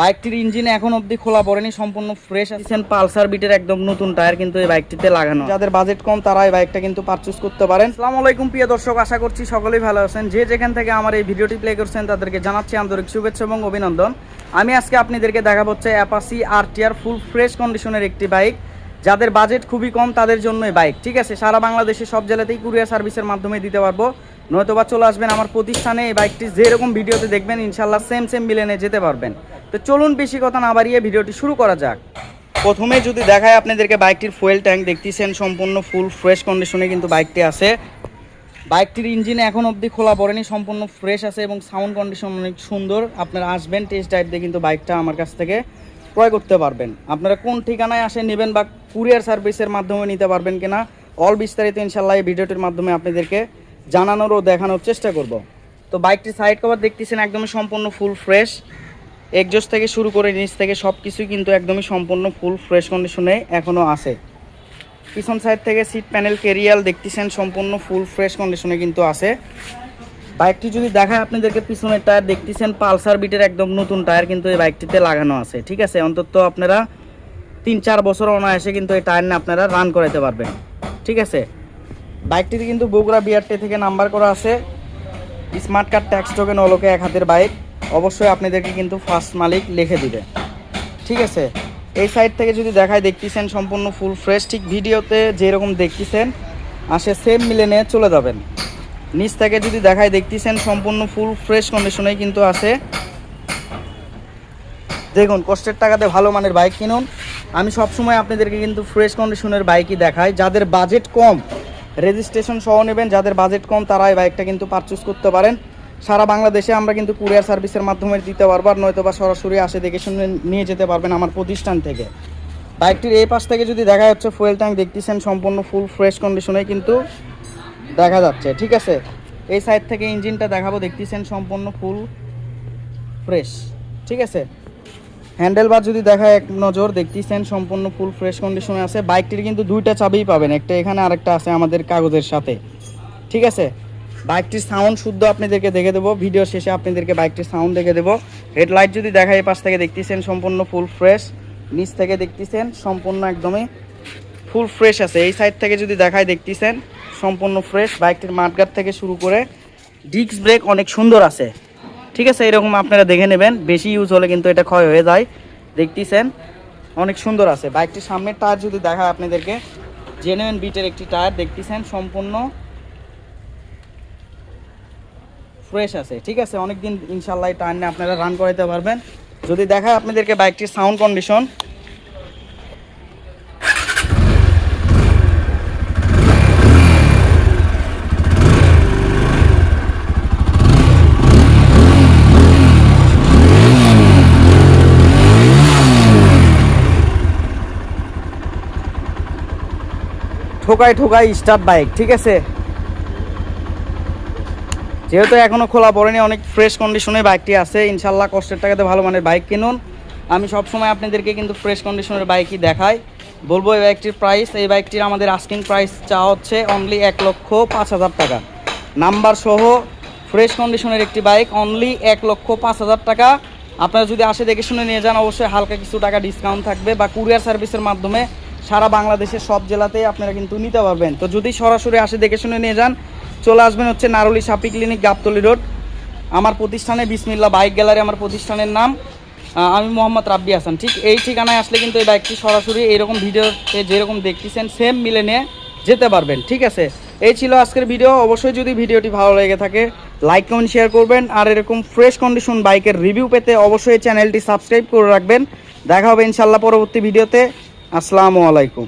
বাইকটির ইঞ্জিন এখন অবধি খোলা পড়েনি সম্পূর্ণ ফ্রেশ আছেন পালসার বিটের একদম নতুন টায়ার কিন্তু এই বাইকটিতে লাগানো যাদের বাজেট কম তারা এই বাইকটা কিন্তু পারচেস করতে পারেন। আসসালামু আলাইকুম প্রিয় দর্শক আশা করছি সকলেই ভালো আছেন। যে যেখান থেকে আমার এই ভিডিওটি প্লে করছেন তাদেরকে জানাচ্ছি আন্তরিক শুভেচ্ছা এবং অভিনন্দন। আমি আজকে আপনাদেরকে দেখাবো হচ্ছে অ্যাপাসি আর টিআর ফুল ফ্রেশ কন্ডিশনের একটি বাইক। যাদের বাজেট খুবই কম তাদের জন্যই বাইক ঠিক আছে? সারা বাংলাদেশে সব জেলাতেই কুরিয়ার সার্ভিসের মাধ্যমে দিতে পারব। নয়তোবা চলে আসবেন আমার প্রতিষ্ঠানে। এই বাইকটি যেরকম ভিডিওতে দেখবেন ইনশাল্লাহ সেম সেম মিলেনে যেতে পারবেন। তো চলুন বেশি কথা না বাড়িয়ে ভিডিওটি শুরু করা যাক। প্রথমে যদি দেখায় আপনাদেরকে বাইকটির ফুয়েল ট্যাঙ্ক দেখতেছেন সম্পূর্ণ ফুল ফ্রেশ কন্ডিশনে কিন্তু বাইকটি আছে। বাইকটির ইঞ্জিন এখন অবধি খোলা পড়েনি, সম্পূর্ণ ফ্রেশ আছে এবং সাউন্ড কন্ডিশন অনেক সুন্দর। আপনারা আসবেন টেস্ট ড্রাইভ দিয়ে কিন্তু বাইকটা আমার কাছ থেকে ক্রয় করতে পারবেন। আপনারা কোন ঠিকানায় আসে নেবেন বা কুরিয়ার সার্ভিসের মাধ্যমে নিতে পারবেন কিনা অল বিস্তারিত ইনশাল্লাহ এই ভিডিওটির মাধ্যমে আপনাদেরকে জানানোর ও দেখানোর চেষ্টা করব। তো বাইকটির সাইড কভার দেখতেছেন, একদমই সম্পূর্ণ ফুল ফ্রেশ একজোস থেকে শুরু করে নিচ থেকে সব কিছুই কিন্তু একদমই সম্পূর্ণ ফুল ফ্রেশ কন্ডিশনে এখনও আছে। পিছন সাইড থেকে সিট প্যানেল কেরিয়াল দেখতেছেন, সম্পূর্ণ ফুল ফ্রেশ কন্ডিশনে কিন্তু আছে। বাইকটি যদি দেখায় আপনাদেরকে, পিছনের টায়ার দেখতেছেন, পালসার বিটের একদম নতুন টায়ার কিন্তু এই বাইকটিতে লাগানো আছে, ঠিক আছে? অন্তত আপনারা তিন চার বছর অনায়াসে কিন্তু এই টায়ার নিয়ে আপনারা রান করাতে পারবেন, ঠিক আছে? বাইকটিতে কিন্তু বগুড়া বিআরটি থেকে নাম্বার করা আছে। স্মার্ট কার্ড ট্যাক্স টোকেন অলোকে এক হাতের বাইক। অবশ্যই আপনাদেরকে কিন্তু ফার্স্ট মালিক লিখে দিবে। ঠিক আছে? এই সাইড থেকে যদি দেখায় দেখতেছেন সম্পূর্ণ ফুল ফ্রেশ ঠিক ভিডিওতে যেরকম দেখতেছেন, আসে সেম মিলে নিয়ে চলে যাবেন। নিচ থেকে যদি দেখায় দেখতেছেন সম্পূর্ণ ফুল ফ্রেশ কন্ডিশনে কিন্তু আছে। দেখুন কষ্টের টাকাতে ভালো মানের বাইক কিনুন। আমি সবসময় আপনাদেরকে কিন্তু ফ্রেশ কন্ডিশনের বাইকই দেখাই। যাদের বাজেট কম রেজিস্ট্রেশন সহ নেবেন, যাদের বাজেট কম, তারা এই বাইকটা কিন্তু পারচেস করতে পারেন। সারা বাংলাদেশে আমরা কিন্তু কুরিয়ার সার্ভিসের মাধ্যমে দিতে পারব আর নয়তো বা সরাসরি আসে দেখে শুনে নিয়ে যেতে পারবেন আমার প্রতিষ্ঠান থেকে। বাইকটির এই পাশ থেকে যদি দেখা যাচ্ছে ফুয়েল ট্যাঙ্ক দেখতেছেন, সম্পূর্ণ ফুল ফ্রেশ কন্ডিশনে কিন্তু দেখা যাচ্ছে, ঠিক আছে? এই সাইড থেকে ইঞ্জিনটা দেখাবো, দেখতেছেন সম্পূর্ণ ফুল ফ্রেশ ঠিক আছে? হ্যান্ডেল বার যদি দেখা এক নজর, দেখতেছেন সম্পূর্ণ ফুল ফ্রেশ কন্ডিশনে আছে। বাইকটির কিন্তু দুইটা চাবিই পাবেন, একটা এখানে আরেকটা আছে আমাদের কাগজের সাথে, ঠিক আছে? বাইকটির সাউন্ড শুদ্ধ আপনাদেরকে দেখে দেবো। ভিডিও শেষে আপনাদেরকে বাইকটির সাউন্ড দেখে দেবো। হেডলাইট যদি দেখা এই পাশ থেকে দেখতেছেন সম্পূর্ণ ফুল ফ্রেশ নিচ থেকে দেখতেছেন সম্পূর্ণ একদমই ফুল ফ্রেশ আছে। এই সাইড থেকে যদি দেখায়, দেখতেছেন সম্পূর্ণ ফ্রেশ বাইকটির মাঠগাট থেকে শুরু করে ডিস্ক ব্রেক অনেক সুন্দর আছে। ঠিক আছে, এরকম আপনারা দেখে নেবেন। বেশি ইউজ হলে কিন্তু এটা ক্ষয় হয়ে যায়। দেখতেছেন অনেক সুন্দর আছে। বাইকটির সামনের টায়ার যদি দেখায় আপনাদেরকে জেনুইন বিটের একটি টায়ার দেখতেছেন সম্পূর্ণ ফ্রেশ আছে, ঠিক আছে? অনেক দিন ইনশাল্লাহ টায়ার নিয়ে আপনারা রান করাতে পারবেন। যদি দেখায় আপনাদেরকে বাইকটির সাউন্ড কন্ডিশন ঠোকায় ঠোকায় স্টার্ট বাইক ঠিক আছে? যেহেতু এখনও খোলা পড়েনি, অনেক ফ্রেশ কন্ডিশনে বাইকটি আছে, ইনশাল্লাহ কষ্টের টাকাতে ভালো মানের বাইক কিনুন। আমি সবসময় আপনাদেরকে কিন্তু ফ্রেশ কন্ডিশনের বাইকই দেখাই। বলব এই বাইকটির প্রাইস এই বাইকটির আমাদের আস্কিং প্রাইস চা হচ্ছে অনলি এক লক্ষ পাঁচ হাজার টাকা। নাম্বার সহ ফ্রেশ কন্ডিশনের একটি বাইক অনলি এক লক্ষ পাঁচ হাজার টাকা। আপনারা যদি আসে দেখে শুনে নিয়ে যান, অবশ্যই হালকা কিছু টাকা ডিসকাউন্ট থাকবে বা কুরিয়ার সার্ভিসের মাধ্যমে সারা বাংলাদেশের সব জেলাতেই আপনারা কিন্তু নিতে পারবেন। তো যদি সরাসরি আসে দেখে শুনে নিয়ে যান চলে আসবেন হচ্ছে নারুলি সাপি ক্লিনিক, গাবতলি রোড। আমার প্রতিষ্ঠানে বিসমিল্লা বাইক গ্যালারি, আমার প্রতিষ্ঠানের নাম। আমি মোহাম্মদ রাব্বি হাসান। ঠিক এই ঠিকানায় আসলে কিন্তু এই বাইকটি সরাসরি এরকম ভিডিওতে যেরকম দেখতেছেন সেম মিলে নিয়ে যেতে পারবেন। ঠিক আছে? এই ছিল আজকের ভিডিও। অবশ্যই যদি ভিডিওটি ভালো লেগে থাকে লাইক কমেন্ট শেয়ার করবেন। আর এরকম ফ্রেশ কন্ডিশন বাইকের রিভিউ পেতে অবশ্যই চ্যানেলটি সাবস্ক্রাইব করে রাখবেন। দেখা হবে ইনশাল্লাহ পরবর্তী ভিডিওতে। আসসালামু আলাইকুম।